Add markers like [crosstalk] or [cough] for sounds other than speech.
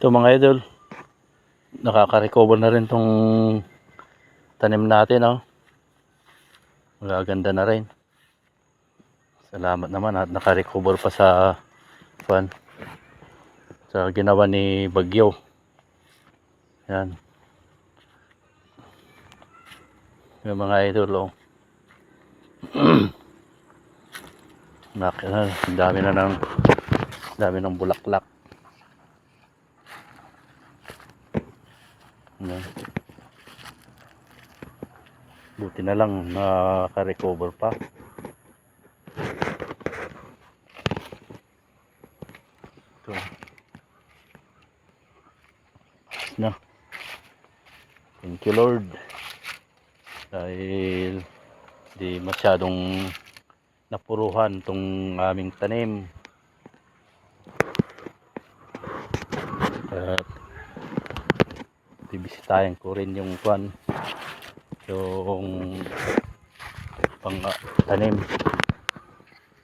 Ito mga idol, nakaka-recover na rin tong tanim natin, oh. Magaganda na rin. Salamat naman at naka-recover pa sa pan sa ginawa ni Bagyo. Yan. Yung mga idol, oh. [clears throat] Nak, ah, dami na ng dami ng bulaklak. Yan. Buti na lang nakaka-recover pa. Ito. Na. Thank you Lord. Dahil di masyadong napuruhan tong aming tanim. At bibisitahin ko rin yung kwan yung pang ah, tanim